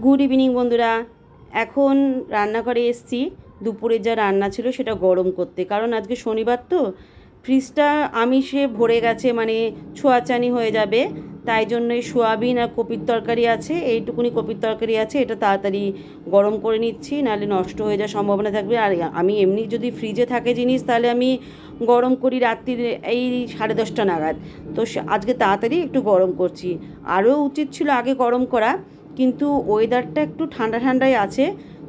Good evening বন্ধুরা। এখন রান্নাঘরে এসছি। দুপুরে যা রান্না ছিল সেটা গরম করতে। কারণ আজকে শনিবার তো, ফ্রিজটা আমিষে ভরে গেছে মানে ছোঁয়াচানি হয়ে যাবে। তাই জন্য এই সোয়াবিন আর কপির তরকারি আছে। এইটুকুনি কপির তরকারি আছে, এটা তাড়াতাড়ি গরম করে নিচ্ছি, নাহলে নষ্ট হয়ে যাওয়ার সম্ভাবনা থাকবে। আর আমি এমনি যদি ফ্রিজে থাকে জিনিস, তাহলে আমি গরম করি রাত্রির এই সাড়ে দশটা নাগাদ। তো আজকে তাড়াতাড়ি একটু গরম করছি। আরও উচিত ছিল আগে গরম করা। কিন্তু ওয়েদারটা একটু ঠান্ডা ঠান্ডাই আছে,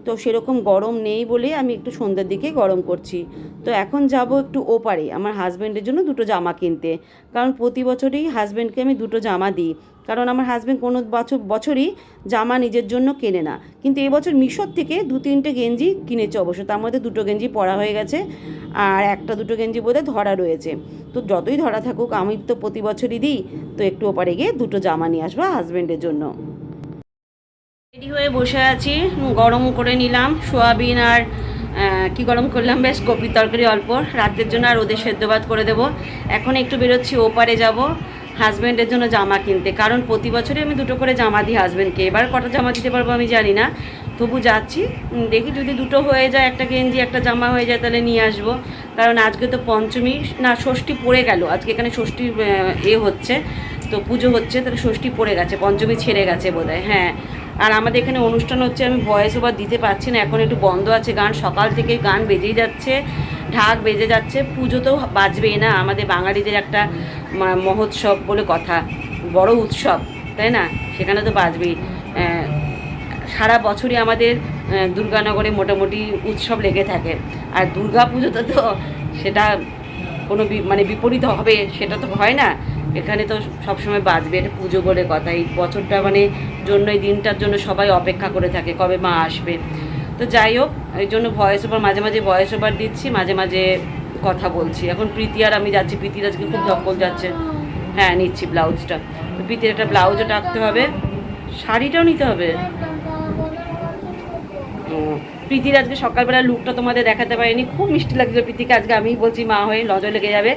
তো সেরকম গরম নেই বলে আমি একটু সন্ধ্যার দিকে গরম করছি। তো এখন যাব একটু ওপারে, আমার হাজব্যান্ডের জন্য দুটো জামা কিনতে। কারণ প্রতি বছরই হাজব্যান্ডকে আমি দুটো জামা দিই। কারণ আমার হাজব্যান্ড কোনো বছর, বছরই জামা নিজের জন্য কেনে না। কিন্তু এবছর মিশর থেকে দু তিনটে গেঞ্জি কিনেছে অবশ্য, তার মধ্যে দুটো গেঞ্জি পরা হয়ে গেছে আর একটা দুটো গেঞ্জি বোধহয় ধরা রয়েছে। তো যতই ধরা থাকুক, আমি তো প্রতি বছরই দিই, তো একটু ওপারে গিয়ে দুটো জামা নিয়ে আসব হাজব্যান্ডের জন্য। রেডি হয়ে বসে আছি। গরম করে নিলাম সোয়াবিন আর কি গরম করলাম? বেশ কপির তরকারি অল্প। রাতের জন্য আর ওদের সেদ্ধ ভাত করে দেবো। এখন একটু বেরোচ্ছি, ওপারে যাব হাজব্যান্ডের জন্য জামা কিনতে। কারণ প্রতি বছরই আমি দুটো করে জামা দিই হাজব্যান্ডকে এবার কটা জামা দিতে পারব আমি জানি না। তবু যাচ্ছি। দেখি যদি দুটো হয়ে যায়, একটা গেঞ্জি, একটা জামা হয়ে যায়, তাহলে নিয়ে আসব। কারণ আজকে তো পঞ্চমী। না, ষষ্ঠী পড়ে গেল। আজকে এখানে ষষ্ঠী এ হচ্ছে। তো পুজো হচ্ছে, তাহলে ষষ্ঠী পড়ে গেছে। পঞ্চমী ছেড়ে গেছে বোধহয়। হ্যাঁ। আর আমাদের এখানে অনুষ্ঠান হচ্ছে, আমি ভয়েস ওভার দিতে পারছি না, এখন একটু বন্ধ আছে গান, সকাল থেকে গান বেজেই যাচ্ছে, ঢাক বেজে যাচ্ছে, পুজো তো বাজবেই না, আমাদের বাঙালিদের একটা মহোৎসব বলে কথা, বড় উৎসব, তাই না? সেখানে তো বাজবেই। সারা বছরই আমাদের দুর্গানগরে মোটামুটি উৎসব লেগে থাকে। আর দুর্গা পুজোতে তো সেটা কোনো মানে বিপরীত হবে, সেটা তো হয় না। এখানে তো সবসময় বাজবে এটা পুজো বলে কথা। এই বছরটা মানে জন্য এই দিনটার জন্য সবাই অপেক্ষা করে থাকে কবে মা আসবে। তো যাই হোক এই জন্য ভয়েস ওভার মাঝে মাঝে ভয়েস ওভার দিচ্ছি মাঝে মাঝে কথা বলছি। এখন প্রীতি আর আমি যাচ্ছি প্রীতির আজকে খুব ধকল যাচ্ছে। হ্যাঁ নিচ্ছি ব্লাউজটা। তো প্রীতির একটা ব্লাউজও টাকতে হবে শাড়িটাও নিতে হবে। হুম, প্রীতির আজকে সকালবেলা লুকটা তোমাদের দেখাতে পারিনি। খুব মিষ্টি লাগছিল প্রীতিকে। আজকে আমি বলছি মা হয়ে নজর লেগে যাবে।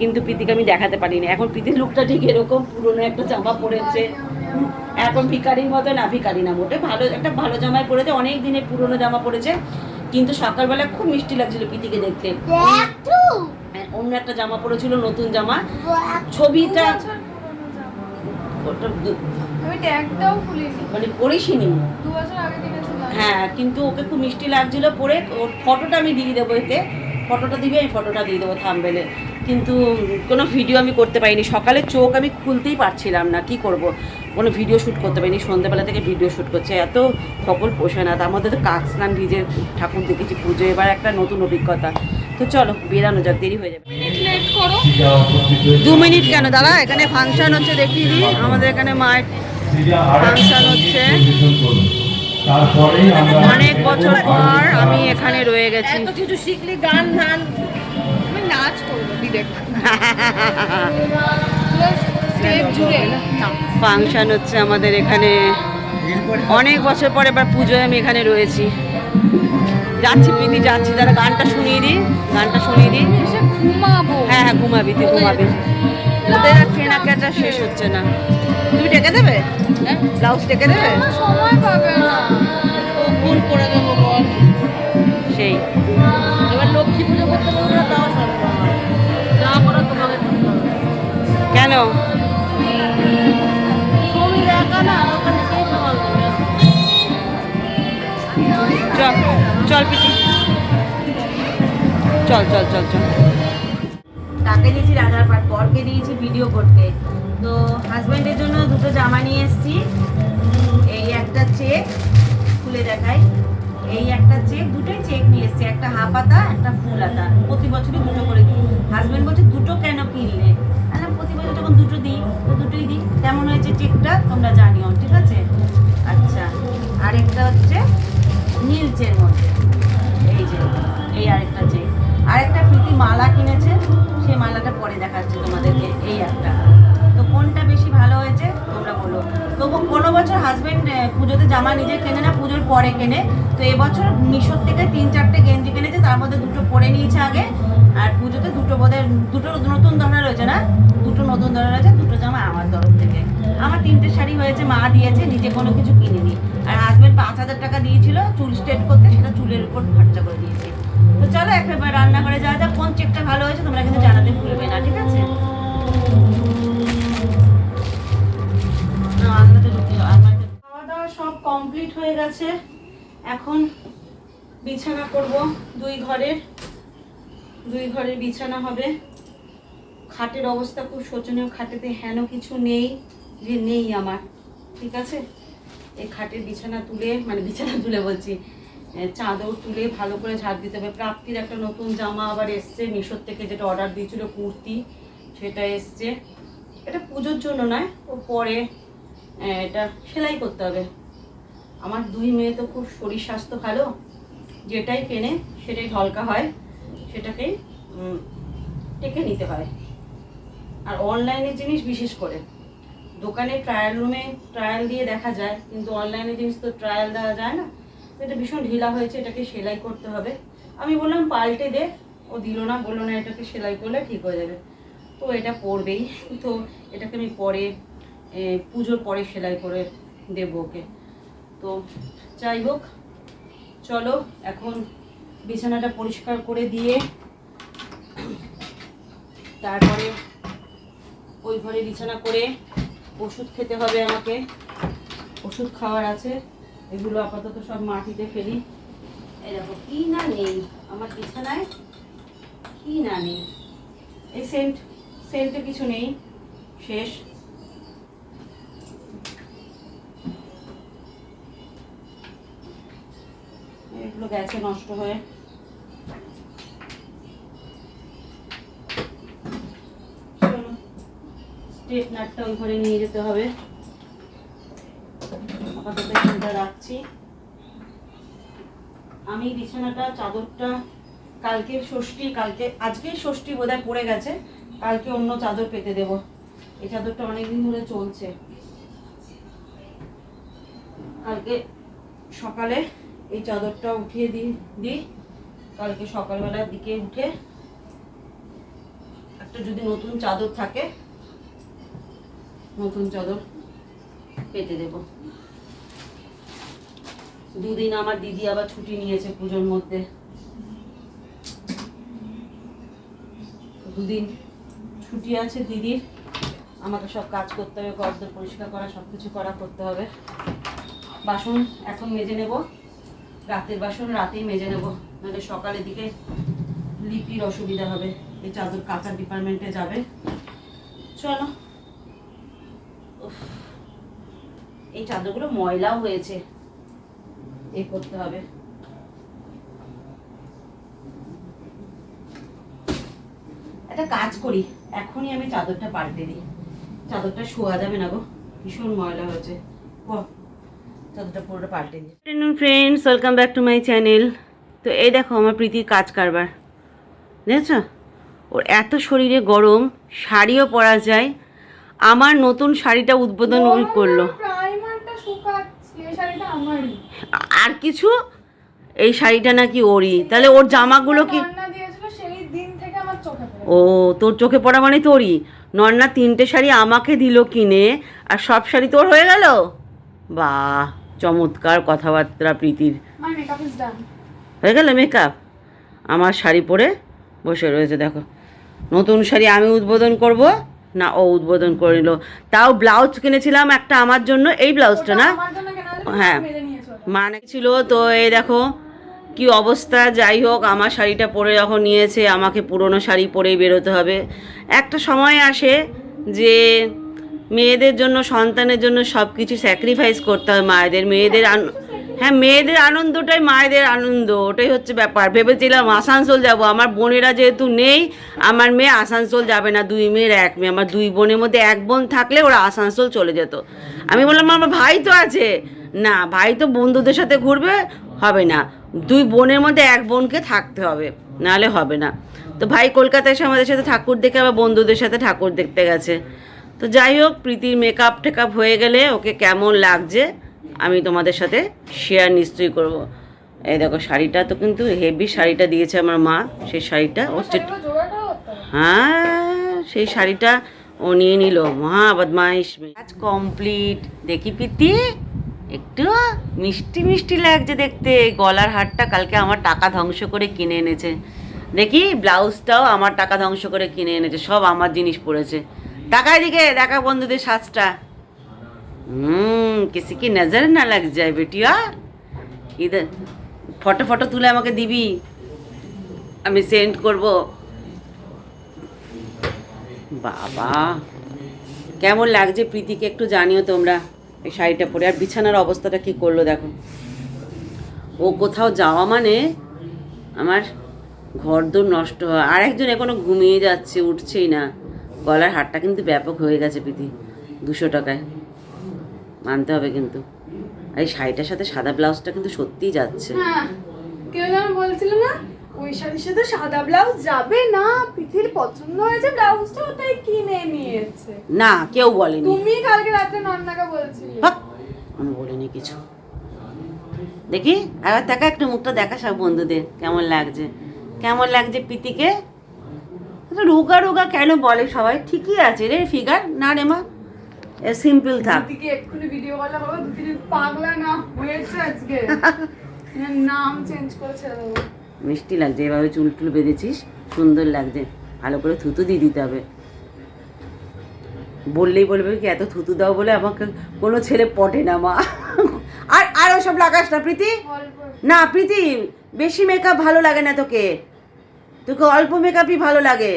কিন্তু প্রীতিকে আমি দেখাতে পারিনি। এখন প্রীতির লুকটা ঠিক এরকম পুরনো একটা জামা পরেছে। এখন ভিকারির মতো না ভিকারি না মোটে ভালো একটা ভালো জামাই পরেছে অনেক দিনের পুরনো জামা পরেছে। কিন্তু সকালবেলা খুব মিষ্টি লাগছিল প্রীতিকে দেখতে। হ্যাঁ, অন্য একটা জামা পরেছিল নতুন জামা। ছবিটা মানে পরিসিনি দু বছর আগে হ্যাঁ। কিন্তু ওকে খুব মিষ্টি লাগছিল পরে। ওর ফটোটা আমি দিয়ে দেবো এতে। ফটোটা দিবি আমি ফটোটা দিয়ে দেবো থামবেলে কিন্তু কোনো ভিডিও আমি করতে পারিনি। সকালে চোখ আমি খুলতেই পারছিলাম না কি করব? কোনো ভিডিও শ্যুট করতে পারিনি। সন্ধ্যেবেলা থেকে ভিডিও শ্যুট করছে। এত সকল পোষায় না। তার মধ্যে তো কাক স্নান নিজের ঠাকুর দেখেছি পুজো। এবার একটা নতুন অভিজ্ঞতা। তো চলো বেরানো যাক দেরি হয়ে যাবে। দু মিনিট কেন? দাদা এখানে ফাংশন হচ্ছে দেখিয়ে দিই। আমাদের এখানে মায়ের ফাংশন হচ্ছে। অনেক বছর পর আমি এখানে রয়ে গেছি। এত কিছু শিখলি গান ধান আমি নাচ করব ফাংশন হচ্ছে আমাদের এখানে। অনেক বছর পরে এবার পুজোয় আমি এখানে রয়েছি। যাচ্ছি প্রীতি যাচ্ছি। তারা গানটা শুনিয়ে দিই। গানটা শুনিয়ে দিই। ঘুমাবো। হ্যাঁ হ্যাঁ ঘুমাবি তুই ঘুমাবি। ওদের আর কেনাকাটা শেষ হচ্ছে না। তুমি ডেকে দেবে? ব্লাউজ ডেকে দেবে? সময় পাবে না। ভুল করে দেবো বল। সেই। এবার লক্ষ্মী পুজো করতে পারবে না তাও সম্ভব যা করার তোমাকে কেন? চল চল চল চল চল চল। তাকে দিয়েছি রাজার পাট বরকে দিয়েছি ভিডিও করতে। তো হাজব্যান্ডের জন্য দুটো জামা নিয়ে এসেছি। এই একটা চেক খুলে দেখাই। এই একটা চেক দুটোই চেক নিয়ে এসেছি। একটা হাফাতা একটা ফুল হাতা প্রতি বছরই দুটো করে দিই। হাজব্যান্ড বলছে, দুটো কেন কিনলে? আমি প্রতি বছর যখন দুটো দিই, তো দুটোই দিই। কেমন হয়েছে চেকটা তোমরা জানিও, ঠিক আছে? আচ্ছা আরেকটা হচ্ছে নীলচের মধ্যে। এই যে, এই আরেকটা চেক আরেকটা প্রীতি মালা কিনেছে। সেই মালাটা পরে দেখাচ্ছি তোমাদেরকে। এই একটা। কোনটা বেশি ভালো হয়েছে, তোমরা বলো। তবু কোনো বছর হাজবেন্ড পুজোতে জামা নিজে কেনে না, পুজোর পরে কেনে। তো এবছর মিশোর থেকে তিন চারটে গেঞ্জি কিনেছে, তার মধ্যে দুটো পরে নিয়েছে আগে। আর পুজোতে দুটো বোধহয়, দুটো নতুন ধরনের রয়েছে না? দুটো নতুন ধরনের রয়েছে, দুটো জামা আমার তরফ থেকে। আমার তিনটে শাড়ি হয়েছে, মা দিয়েছে, নিজে কোনো কিছু কিনিনি। আর হাজবেন্ড বলেছিল চুল স্ট্রেট করতে, সেটা চুলের উপর খরচা করে দিয়েছে। তো চলো, একবার রান্নাঘরে যাওয়া যাক, কোন চেকটা ভালো হয়েছে, তোমরা কিন্তু জানাতে ভুলবে না, ঠিক আছে? গেছে এখন বিছানা করব দুই ঘরের। দুই ঘরের বিছানা হবে। খাটের অবস্থা খুব শোচনীয়। খাটেতে হেন কিছু নেই যে নেই আমার। ঠিক আছে? এই খাটের বিছানা তুলে মানে বিছানা তুলে বলছি চাদর তুলে ভালো করে ঝাড় দিতে হবে। প্রাপ্তির একটা নতুন জামা আবার এসছে মিশোর থেকে, যেটা অর্ডার দিয়েছিল কুর্তি, সেটা এসছে। এটা পুজোর জন্য নয়, ও পরে এটা সেলাই করতে হবে। আমার দুই মেয়ে তো খুব শরীর স্বাস্থ্য ভালো, যেটাই কেনে সেটাই ঢলকা হয়, সেটাকেই টেকে নিতে হয়। আর অনলাইনের জিনিস বিশেষ করে, দোকানে ট্রায়াল রুমে ট্রায়াল দিয়ে দেখা যায়, কিন্তু অনলাইনে জিনিস তো ট্রায়াল দেওয়া যায় না। এটা ভীষণ ঢিলা হয়েছে, এটাকে সেলাই করতে হবে। আমি বললাম, পাল্টে দে। ও দিল না, বলল না, এটাকে সেলাই করলে ঠিক হয়ে যাবে। তো এটা পড়বেই তো এটাকে আমি পরে পুজোর পরে সেলাই করে দেবো ওকে। তো যাই হোক, চলো এখন বিছানাটা পরিষ্কার করে দিয়ে তারপরে ওই ঘরে বিছানা করে ওষুধ খেতে হবে আমাকে। ওষুধ খাওয়ার আছে, এগুলো আপাতত সব মাটিতে ফেলি। দেখো, কি না নেই, আমার বিছানায় কি না নেই। এই সেন্ট, সেন্টে কিছু নেই, শেষ। এগুলো নষ্ট হয়ে। নিয়ে যেতে হবে। আপাতত এখানটা রাখছি। আমি বিছানাটা, চাদরটা, কালকে ষষ্ঠী, কালকে, আজকে ষষ্ঠী বোধহয় পড়ে গেছে, কালকে অন্য চাদর পেতে দেব। এই চাদরটা অনেকদিন ধরে চলছে। কালকে সকালে এই চাদরটা উঠিয়ে দিই দিই। কালকে সকালবেলার দিকে উঠে একটা যদি নতুন চাদর থাকে, নতুন চাদর পেতে দেব। দুদিন আমার দিদি আবার ছুটি নিয়েছে পুজোর মধ্যে। দুদিন ছুটি আছে দিদির। আমাকে সব কাজ করতে হবে ঘরদোর পরিষ্কার করা সব কিছু করা করতে হবে। বাসন এখন মেজে নেব। রাতের বাসন, রাতেই মেজে নেব। নাহলে সকালের দিকে লিপির অসুবিধা হবে। এই চাদর কাঁচার ডিপার্টমেন্টে যাবে। চলো। এই চাদরগুলো ময়লাও হয়েছে। এ করতে হবে। একটা কাজ করি। এখনই আমি চাদরটা পাল্টে দিই। চাদরটা শোয়া যাবে না গো। ভীষণ ময়লা হয়েছে। চাদরটা পুরোটা পাল্টে দিই afternoon friends welcome back to my channel তো এই দেখো আমার প্রীতির কাজ কারবার। দেখেছ? ওর এত শরীরে গরম শাড়িও পরা যায়। আমার নতুন শাড়িটা উদ্বোধন ওই করল। প্রাইমারটা শুকাচ্ছে এই শাড়িটা আমারই। আর কিছু? এই শাড়িটা নাকি ওরই। তাহলে ওর জামাগুলো কি রান্না দিয়েছিল সেই দিন থেকে আমার চোখে পড়ে। ও তোর চোখে পড়া মানে তোরই। নন্না তিনটে শাড়ি আমাকে দিল কিনে আর সব শাড়ি তোর হয়ে গেল? বাহ। চমৎকার কথাবার্তা প্রীতির। ডান হয়ে গেল মেকআপ আমার শাড়ি পরে বসে রয়েছে দেখো। নতুন শাড়ি আমি উদ্বোধন করব? না ও উদ্বোধন করে নিল। তাও ব্লাউজ কিনেছিলাম একটা আমার জন্য এই ব্লাউজটা না? হ্যাঁ। মানে ছিল তো এই দেখো কি অবস্থা? যাই হোক আমার শাড়িটা পরে যখন নিয়েছে আমাকে পুরনো শাড়ি পরেই বেরোতে হবে। একটা সময় আসে যে মেয়েদের জন্য, সন্তানের জন্য সব কিছু স্যাক্রিফাইস করতে হয় মায়েদের। মেয়েদের হ্যাঁ মেয়েদের আনন্দটাই মায়েদের আনন্দ, ওটাই হচ্ছে ব্যাপার। ভেবেছিলাম আসানসোল যাব, আমার বোনেরা যেহেতু নেই, আমার মেয়ে আসানসোল যাবে না, দুই মেয়ের এক মেয়ে। আমার দুই বোনের মধ্যে এক বোন থাকলে ওরা আসানসোল চলে যেত। আমি বললাম, আমার ভাই তো আছে। না, ভাই তো বন্ধুদের সাথে ঘুরবে, হবে না। দুই বোনের মধ্যে এক বোনকে থাকতে হবে, নাহলে হবে না। তো ভাই কলকাতায় এসে আমাদের সাথে ঠাকুর দেখে, আবার বন্ধুদের সাথে ঠাকুর দেখতে গেছে। তো যাই হোক প্রীতির মেকআপ টেকআপ হয়ে গেলে ওকে কেমন লাগছে আমি তোমাদের সাথে শেয়ার নিশ্চয়ই করব। এই দেখো শাড়িটা তো কিন্তু হেভি শাড়িটা দিয়েছে আমার মা সেই শাড়িটা ও হ্যাঁ সেই শাড়িটা ও নিয়ে নিল। মহা বদমাইশ। কাজ কমপ্লিট দেখি প্রীতি একটু মিষ্টি মিষ্টি লাগছে দেখতে। গলার হারটা কালকে আমার টাকা ধ্বংস করে কিনে এনেছে। দেখি ব্লাউজটাও আমার টাকা ধ্বংস করে কিনে এনেছে সব আমার জিনিস পড়েছে। টাকা দিকে, দেখা বন্ধুদের সাজটা। হুম, কিসি কি নজর না লাগ যায় বেটিয়া ইধর ফটো ফটো তুলে আমাকে দিবি। আমি সেন্ড করব। বাবা, কেমন লাগছে প্রীতিকে একটু জানিও তোমরা। এই শাড়িটা পরে, আর বিছানার অবস্থাটা কি করল দেখো। ও কোথাও যাওয়া মানে আমার ঘরদোর নষ্ট হয়। আর একজন এখনও ঘুমিয়ে যাচ্ছে, উঠছেই না। গলার হারটা কিন্তু ব্যাপক হয়ে গেছে প্রীতি দুশো টাকায়। মানতে হবে কিন্তু। আর এই শাড়িটার সাথে সাদা ব্লাউজটা কিন্তু সত্যিই যাচ্ছে। হ্যাঁ কেউ যেন বলছিল না ওই শাড়ির সাথে সাদা ব্লাউজ যাবে না পিঠির পছন্দ হয়েছে ব্লাউজটা ওটাই কিনে নিয়েছে। না কেউ বলেনি। তুমি কালকে রাতে নন্দাকে বলছিলে। আমি বলিনি কিছু। দেখি এবার দেখা একটু মুখটা দেখা সব বন্ধুদের কেমন লাগছে। কেমন লাগছে প্রীতিকে? তো রোগা রোগা কেন বলে সবাই? ঠিকই আছে রে ফিগার। না রে মা সিম্পল থাক। ভিডিও পাগলা না হয়েছে আজকে। নাম চেঞ্জ মিষ্টি লাগছে এভাবে চুল টুল বেঁধেছিস সুন্দর লাগছে। ভালো করে থুতু দিয়ে দিতে হবে। বললেই বলবে কি এত থুতু দাও বলে আমাকে কোনো ছেলে পটে না মা। আর আর ওসব লাগাস না প্রীতি। না প্রীতি বেশি মেকআপ ভালো লাগে না তোকে। তোকে অল্প মেকআপই ভালো লাগে।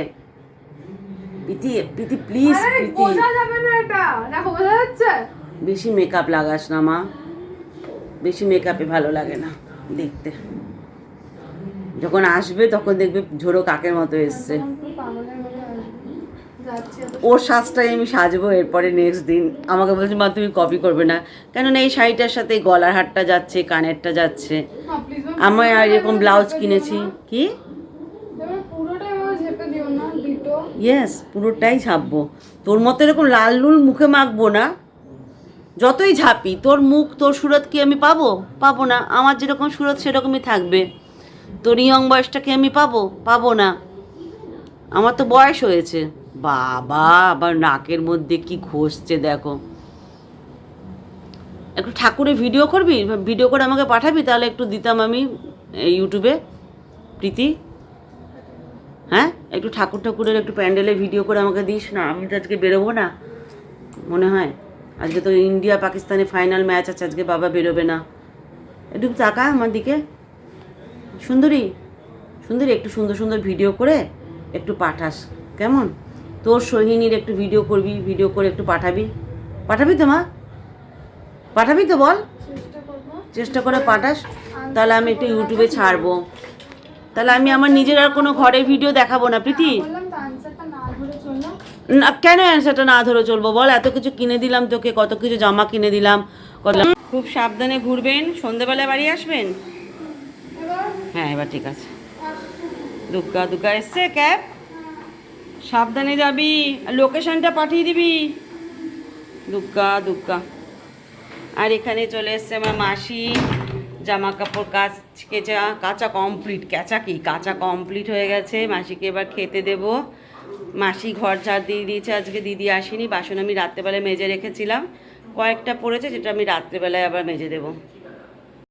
প্রীতি প্রীতি প্লিজ আরে প্রীতি। বোঝা যাবে না এটা। দেখো বোঝা যাচ্ছে? বেশি মেকআপ লাগাস না মা। বেশি মেকআপে ভালো লাগে না দেখতে। যখন আসবে তখন দেখবে ঝোড়ো কাকের মতো এসছে। ওর সাজটাই আমি সাজবো এরপরে নেক্সট দিন। আমাকে বলছে মা তুমি কপি করবে না। কেননা এই শাড়িটার সাথে গলার হারটা যাচ্ছে কানেরটা যাচ্ছে। আমি আর এরকম ব্লাউজ কিনেছি। কি এবার পুরোটা এভাবে ঝেপে দিও না ডিটো ইয়েস পুরোটাই ঝাপবো। তোর মতো এরকম লাল নুল মুখে মাখবো না। যতই ঝাপি, তোর মুখ, তোর সুরত কি আমি পাবো? পাবো না। আমার যেরকম সুরত সেরকমই থাকবে। তোর ইয়ং বয়সটা কি আমি পাবো? পাবো না। আমার তো বয়স হয়েছে। বাবা আবার নাকের মধ্যে কি ঘষছে দেখো। একটু ঠাকুরের ভিডিও করবি? ভিডিও করে আমাকে পাঠাবি? তাহলে একটু দিতাম আমি ইউটিউবে প্রীতি। হ্যাঁ? একটু ঠাকুর ঠাকুরের একটু প্যান্ডেলে ভিডিও করে আমাকে দিস। না আমি তো আজকে বেরোবো না। মনে হয়। আজকে তো ইন্ডিয়া পাকিস্তানে ফাইনাল ম্যাচ আছে আজকে বাবা বেরোবে না। একটু তাকা আমার দিকে। সুন্দরী সুন্দরী একটু সুন্দর সুন্দর ভিডিও করে একটু পাঠাস। কেমন? তোর সোহিনীর একটু ভিডিও করবি ভিডিও করে একটু পাঠাবি। পাঠাবি তো মা? পাঠাবি তো বল। চেষ্টা করে পাঠাস। তাহলে আমি একটু ইউটিউবে ছাড়বো। তাহলে আমি আমার নিজের আর কোনো ঘরের ভিডিও দেখাবো না প্রীতি। না কেন অ্যান্সারটা না ধরে চলবো? বল এত কিছু কিনে দিলাম তোকে কত কিছু জামা কিনে দিলাম খুব সাবধানে ঘুরবেন সন্ধেবেলায় বাড়ি আসবেন? হ্যাঁ এবার ঠিক আছে। দুগ্গা দুগ্গা এসছে ক্যাব? সাবধানে যাবি লোকেশনটা পাঠিয়ে দিবি। দুগ্গা দুগ্গা আর এখানে চলে এসছে আমার মাসি। জামা কাপড় কাচ, কেচা, কাঁচা কমপ্লিট কেঁচা কি? কাঁচা কমপ্লিট হয়ে গেছে। মাসিকে এবার খেতে দেব। মাসি ঘর ঝাড় দিয়ে দিয়েছে। আজকে দিদি আসেনি। বাসন আমি রাত্রেবেলায় মেজে রেখেছিলাম। কয়েকটা পড়েছে, যেটা আমি রাত্রেবেলায় আবার মেজে দেবো।